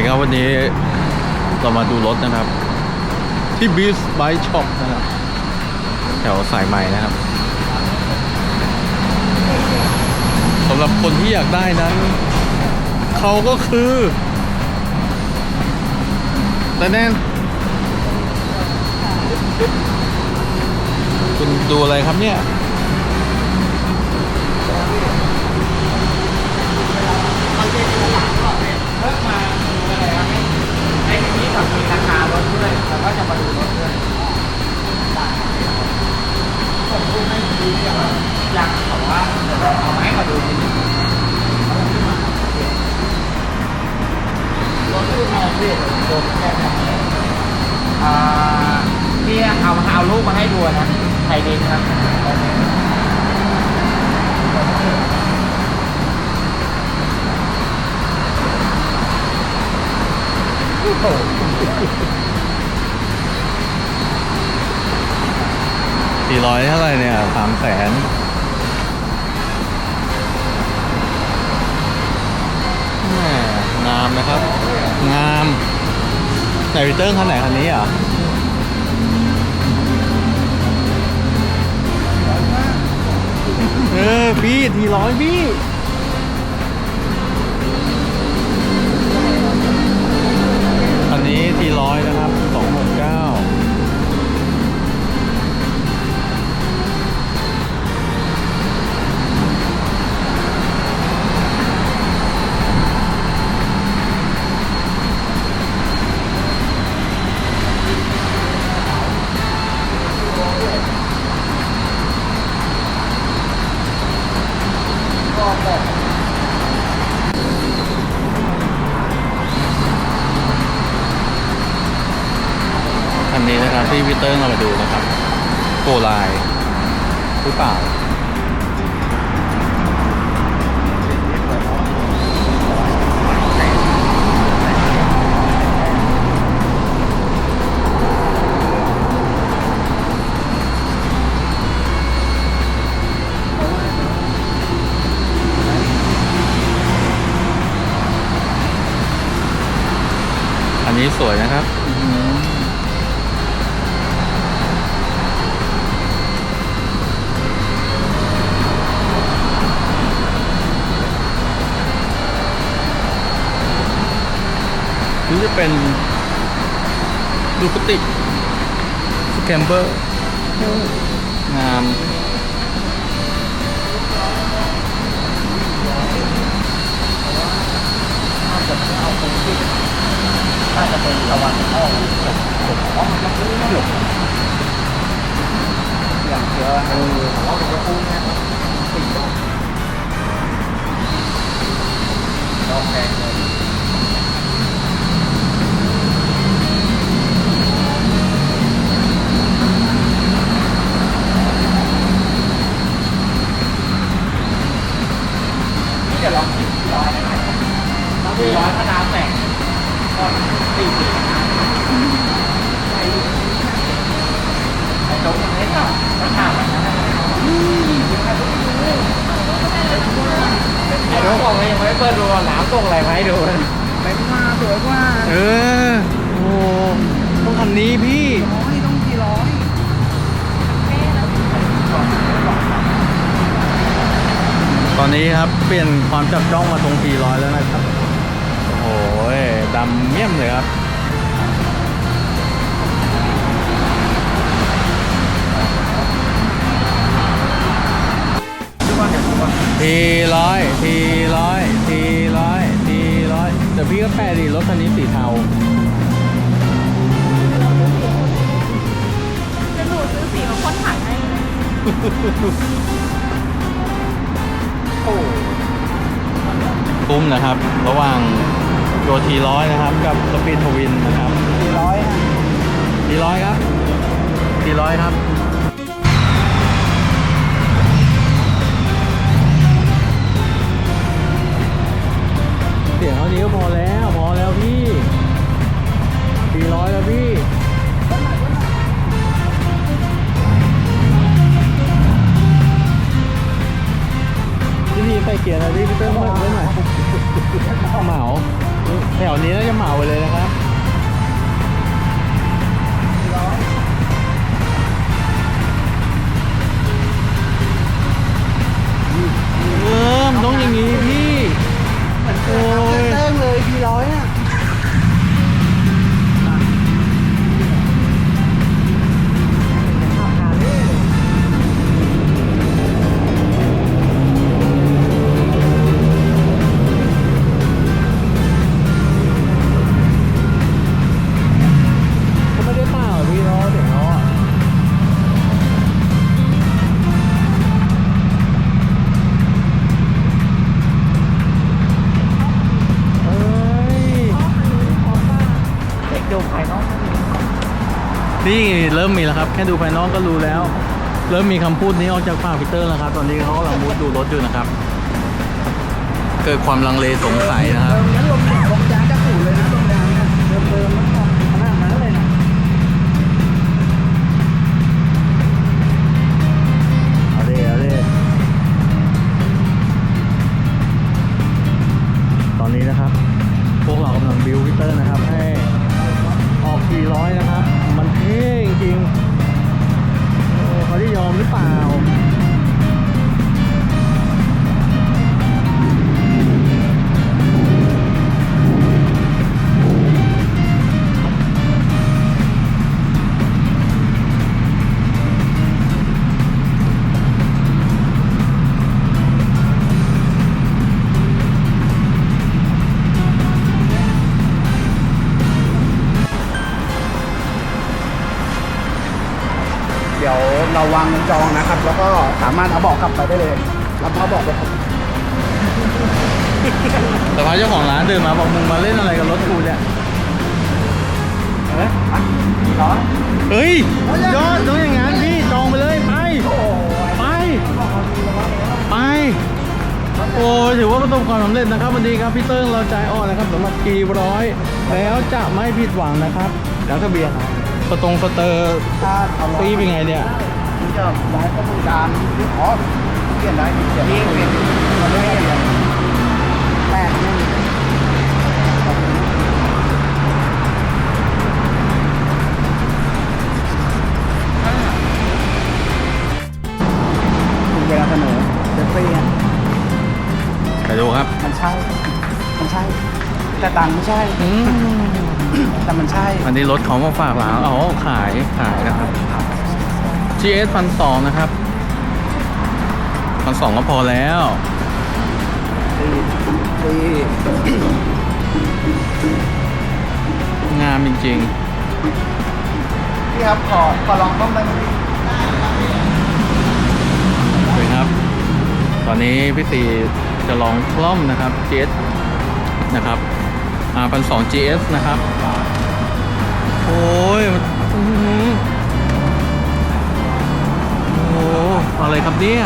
ดีครับวันนี้เรามาดูรถนะครับ ที่บีสไบช็อปนะครับ แถวสายใหม่นะครับสำหรับคนที่อยากได้นั้น เขาก็คือแต่แน่นคุณดูอะไรครับเนี่ยเพิ่มมาดูอะไรครับไอ้ทีนี้ กับมีราคารถด้วยแล้วก็จะมาดูรถด้วยผมดูไม่ดีอย่างอยากบอกว่าเดี๋ยวเราเอาไม้มาดูนิดนึงรถตู้มองเรียกโดนแค่ไหนอ่าที่เอาเอารูปมาให้ดูนะไทยดินครับ สี่ร้อยเท่าไหร่เนี่ยสามแสนงามนะครับ งามไหนวิเตอร์คันไหนคันนี้อะเออพี่ทีร้อยพี่ นี้ทีร้อยนะครับ ที่วิเตอร์เรามาดูนะครับโกไลน์หรือเปล่าอันนี้สวยนะครับ จะเป็นดูปติสแคมเบอร์งามน่าจะเอาเป็นที่น่าจะเป็นตะวันออกผมว่ามันจะไม่หลบอย่างเดียวเออผมว่ามันจะพุ่ง ร้อยได้ไหมสี่ร้อยพนาวแต่งก็สี่สิบนะไอ้ตรงนี้ก็ราคาแบบนั้นนะไอ้น้องบอกว่ายังไม่เปิดดูหนาวตรงอะไรมาให้ดูนะเป็นมาสวยกว่า เออ อนนี้ครับ เปลี่ยนความจับจ้องมาตรงทีร้อยแล้วนะครับ โอ้โหดำเมี่ยมเลยครับทีร้อยทีร้อยทีร้อยทีร้อยเดี๋ยวพี่ก็แปลดิรถคันนี้สีเทาจะหนูซื้อสีมาพ่นถังให้ มนะครับ ระหว่างตัวทีร้อยนะครับ กับสปีดทวินนะครับกี่ร้อยฮะทีร้อยครับทีร้อยครับเสียงเท่านี้ก็พอแล้วพอแล้วพี่ทีร้อยแล้วพี่พี่ทีใส่เกียร์หนะพี่พี่เติ้ลเหมาไว้หน่อย เหมาแถวนี้น่าจะเหมาไปเลยนะครับ นี่เริ่มมีแล้วครับ แค่ดูภายนอกก็รู้แล้ว เริ่มมีคำพูดนี้ออกจากปากพีเตอร์แล้วครับ ตอนนี้เขากำลังมุดดูรถอยู่นะครับ เกิดความลังเลสงสัยนะครับ เราวางเงินจองนะครับ แล้วก็สามารถเอาเบอกกลับไปได้เลยรับเอาเบอกไปครับแต่พอเจ้าของร้านเดินมาบอกมึงมาเล่นอะไรกับรถกูเนี่ยเอ๊ะอะร้อยเฮ้ยยอดต้องอย่างงั้นพี่จองไปเลยไปโอ้ยไปไปโอ้ยถือว่าประสบความสำเร็จนะครับวันนี้ครับพี่เติ้งเราใจอ่อนนะครับสำหรับกีร้อยแล้วจะไม่ผิดหวังนะครับ แล้วทะเบียนสตรงสเตอร์ถ้าเอาร้อยปีเป็นไงเนี่ย มันจะย้ายข้อมูลการอ๋อเปลี่ยนได้เปลี่ยนนี่เปลี่ยนมันไม่เปลี่ยนแปดหนึ่งคุณเวลาเสนอเจฟฟี่อะไปดูครับ มันใช่ มันใช่ แต่ตังค์ไม่ใช่อืมแต่มันใช่ อันนี้รถเขามาฝากร้านอ๋อขายขายนะครับ GS พันสองนะครับพันสองก็พอแล้วดีดีงามจริงพี่ครับ ขอ ขอลองต้มได้ไหมพี่ๆสวยครับ ตอนนี้พี่ตีจะลองคล่อมนะครับ GS นะครับอ่าพันสอง GS นะครับ โอ้ย อ้อะไรครับเนี่ย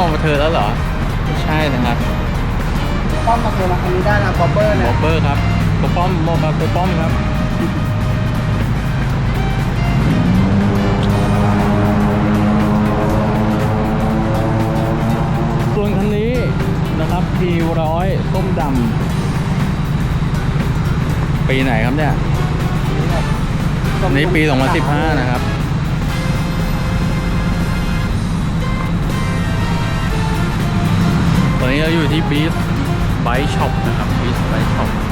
องเอามาเธอแล้วเหรอไม่ใช่นะครับปั๊มมาเกินอันนี้ได้นะบอบเบอร์บเนี่อยปเปอร์ครับปกป้อมบอกกับปกป้อมครับ ส่วนคันนี้นะครับ P ร้อยต้มดำปีไหนครับเนี่ย อันนี้ปี 2015 นะครับ อนนี้เราอยู่ที่บีสไบช็อปนะครับบีสไบช็อป